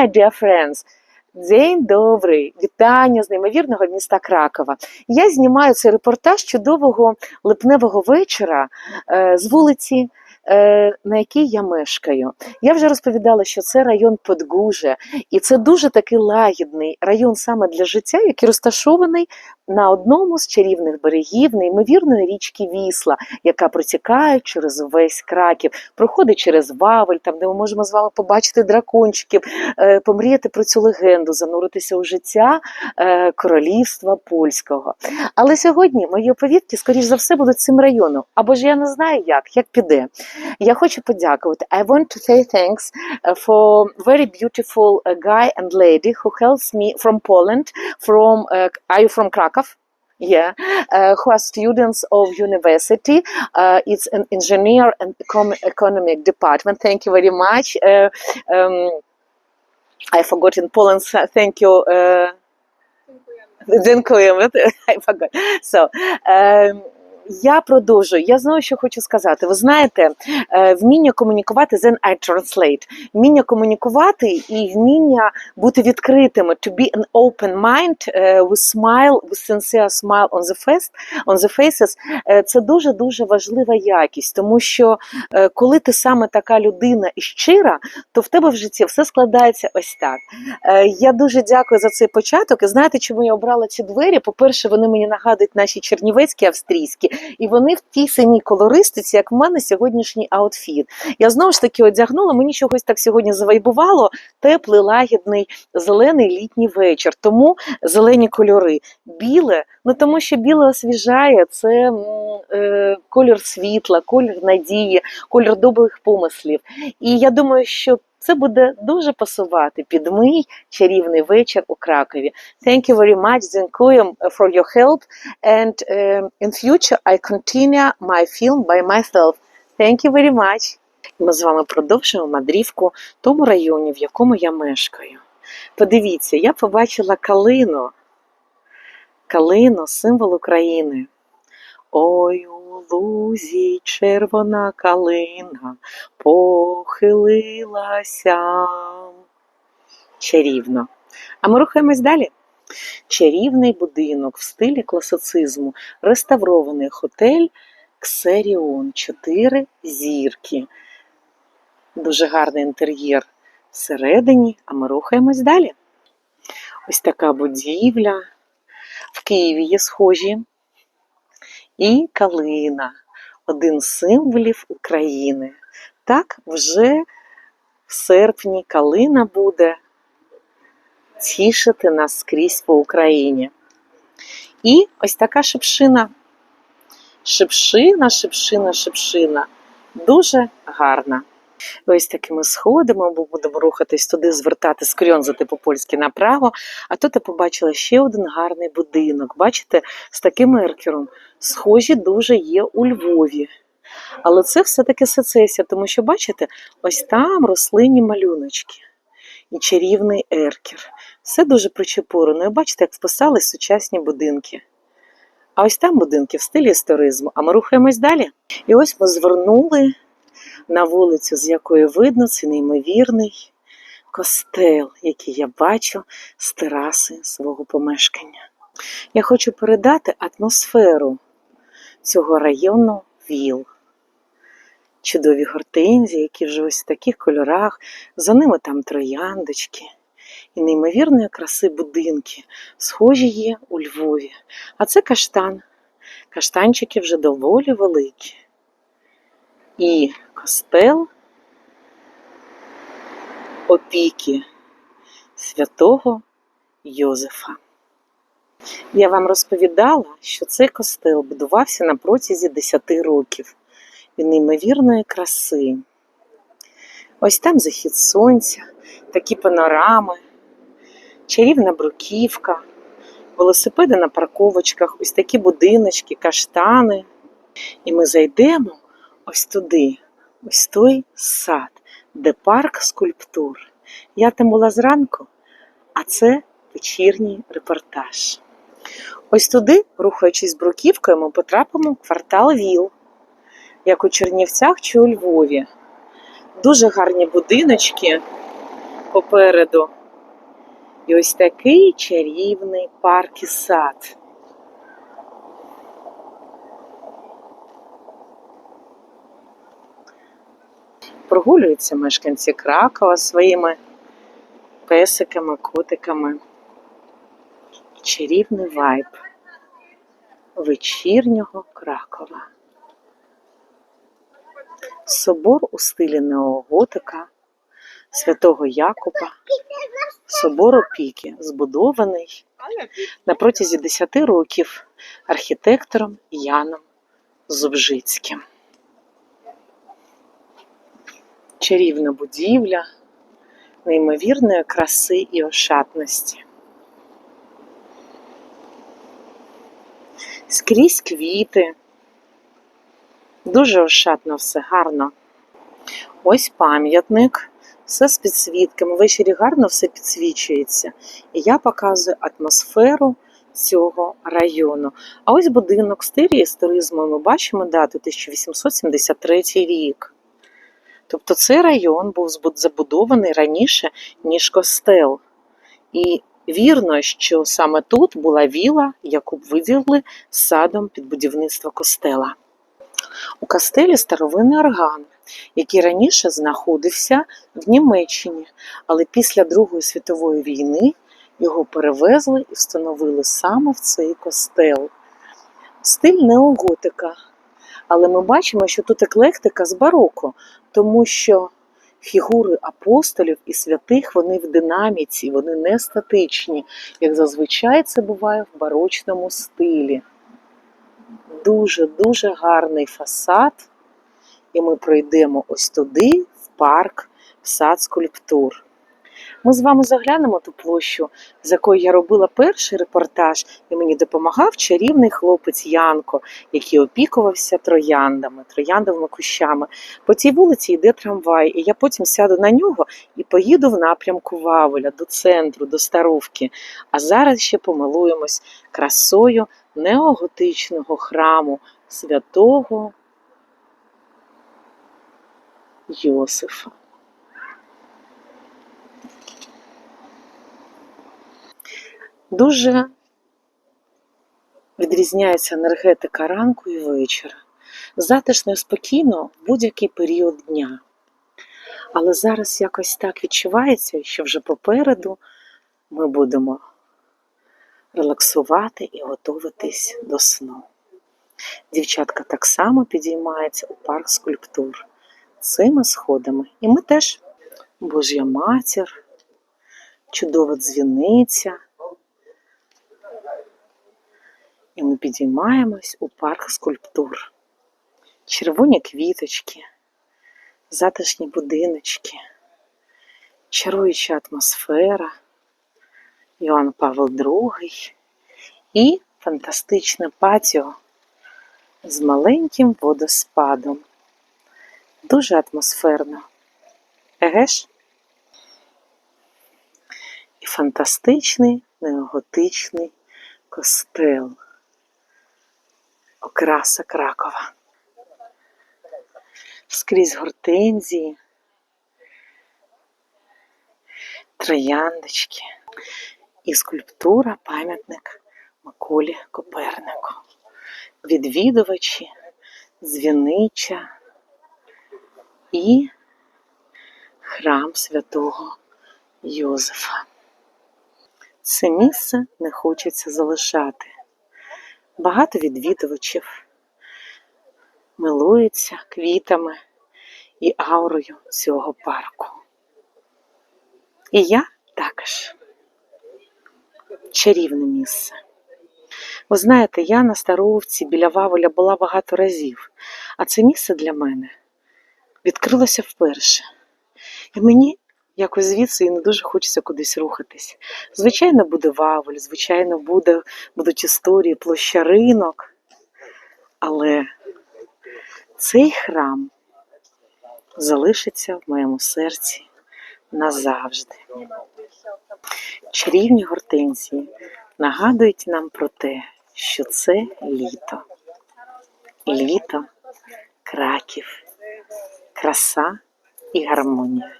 my dear friends. День добрий, вітання з неймовірного міста Кракова. Я знімаю цей репортаж чудового липневого вечора е, з вулиці, на якій я мешкаю. Я вже розповідала, що це район Подгуже, і це дуже такий лагідний район саме для життя, який розташований на одному з чарівних берегів неймовірної річки Вісла, яка протікає через весь Краків, проходить через Вавель, там де ми можемо з вами побачити дракончиків, е, помріяти про цю легенду, зануритися у життя е, королівства польського. Але сьогодні мої оповідки, скоріш за все, будуть цим районом. Або ж я не знаю як, як піде. Я хочу подякувати. I want to say thanks uh, for very beautiful uh, guy and lady who helps me from Poland. From uh, are you from Krakow? Yeah, uh, who are students of university. Uh, it's an engineer and econ- economic department. Thank you very much. Uh, um, I forgot in Poland. so Thank you. Uh, Дякуємо. I forgot. So, um, я продовжую. Я знаю, що хочу сказати. Ви знаєте, е, вміння комунікувати then I translate. Вміння комунікувати і вміння бути відкритими. To be an open mind е, with smile, with sincere smile on the face, on the faces. Е, Це дуже дуже важлива якість, тому що коли ти саме така людина і щира, то в тебе в житті все складається ось так. Я дуже дякую за цей початок. І знаєте, чому я обрала ці двері? По-перше, вони мені нагадують наші чернівецькі австрійські, і вони в тій самій колористиці, як в мене сьогоднішній аутфіт. Я знову ж таки одягнула, мені чогось так сьогодні завайбувало теплий, лагідний, зелений літній вечір. Тому зелені кольори. Біле, ну тому що біле освіжає, це е, колір світла, колір надії, колір добрих помислів. І я думаю, що це буде дуже пасувати під мій чарівний вечір у Кракові. Thank you very much, дякую for your help. And um, in future I continue my film by myself. Thank you very much. Ми з вами продовжуємо мандрівку в тому районі, в якому я мешкаю. Подивіться, я побачила калину. Калину символ України. Ой, у лузі червона калина похилилася. Чарівно. А ми рухаємось далі. Чарівний будинок в стилі класицизму, реставрований готель Ксеріон, чотири зірки. Дуже гарний інтер'єр всередині, а ми рухаємось далі. Ось така будівля. В Києві є схожі. І калина один з символів України. Так, вже в серпні калина буде тішити нас скрізь по Україні. І ось така шипшина. Шипшина, шипшина, шипшина. Дуже гарна. Ось сходами ми будемо рухатись туди, звертати скрьонзати по-польськи направо. А тут я побачила ще один гарний будинок. Бачите, з таким еркером. Схожі дуже є у Львові. Але це все-таки сецесія, тому що, бачите, ось там рослинні малюночки і чарівний еркер. Все дуже причепурено. І бачите, як вписались сучасні будинки. А ось там будинки в стилі історизму. А ми рухаємось далі. І ось ми звернули на вулицю, з якої видно цей неймовірний костел, який я бачу з тераси свого помешкання. Я хочу передати атмосферу цього району ВІЛ. Чудові гортензії, які вже ось в таких кольорах, за ними там трояндочки. І неймовірної краси будинки, схожі є у Львові. А це каштан. Каштанчики вже доволі великі. І костел опіки святого Йозефа. Я вам розповідала, що цей костел будувався на протязі 10 років і неймовірної краси. Ось там захід сонця, такі панорами, чарівна бруківка, велосипеди на парковочках, ось такі будиночки, каштани. І ми зайдемо ось туди, ось той сад, де парк скульптур. Я там була зранку, а це вечірній репортаж. Ось туди, рухаючись бруківкою, ми потрапимо в квартал ВІЛ, як у Чернівцях чи у Львові. Дуже гарні будиночки, попереду. І ось такий чарівний парк і сад. Прогулюються мешканці Кракова своїми песиками, котиками. Чарівний вайб вечірнього Кракова. Собор у стилі неоготика святого Якуба, собор опіки, збудований на протязі 10 років архітектором Яном Зубжицьким. Чарівна будівля неймовірної краси і ошатності. Скрізь квіти. Дуже ошатно все гарно. Ось пам'ятник, все з підсвітками. Ввечері гарно все підсвічується. І я показую атмосферу цього району. А ось будинок стилі з туризму. Ми бачимо дату 1873 рік. Тобто цей район був забудований раніше, ніж костел. І вірно, що саме тут була віла, яку б виділили садом під будівництво костела. У костелі старовинний орган, який раніше знаходився в Німеччині, але після Другої світової війни його перевезли і встановили саме в цей костел. Стиль неоготика. Але ми бачимо, що тут еклектика з бароко, тому що фігури апостолів і святих вони в динаміці, вони не статичні, як зазвичай це буває в барочному стилі. Дуже-дуже гарний фасад. І ми пройдемо ось туди, в парк, в сад скульптур. Ми з вами заглянемо ту площу, з якої я робила перший репортаж, і мені допомагав чарівний хлопець Янко, який опікувався трояндами, трояндовими кущами. По цій вулиці йде трамвай, і я потім сяду на нього і поїду в напрямку Вавеля, до центру, до Старовки. А зараз ще помилуємось красою неоготичного храму святого Йосифа. Дуже відрізняється енергетика ранку і вечора. Затишно спокійно в будь-який період дня. Але зараз якось так відчувається, що вже попереду ми будемо релаксувати і готуватись до сну. Дівчатка так само підіймаються у парк скульптур цими сходами. І ми теж Божя матір, чудова дзвіниця. І ми підіймаємось у парк скульптур. Червоні квіточки, затишні будиночки, чаруюча атмосфера, Іоанн Павло II і фантастичне патіо з маленьким водоспадом. Дуже атмосферно. Еге ж? І фантастичний неоготичний костел. Окраса Кракова. Скрізь гортензії, трояндочки і скульптура пам'ятник Миколі Копернику. Відвідувачі, дзвінича і храм святого Йозефа. Це місце не хочеться залишати. Багато відвідувачів милуються квітами і аурою цього парку. І я також чарівне місце. Ви знаєте, я на Старовці біля Вавеля була багато разів, а це місце для мене відкрилося вперше. І мені якось звідси і не дуже хочеться кудись рухатись. Звичайно, буде Вавель, звичайно, буде, будуть історії, площа ринок. Але цей храм залишиться в моєму серці назавжди. Чарівні гортензії нагадують нам про те, що це літо. Літо, краків, краса і гармонія.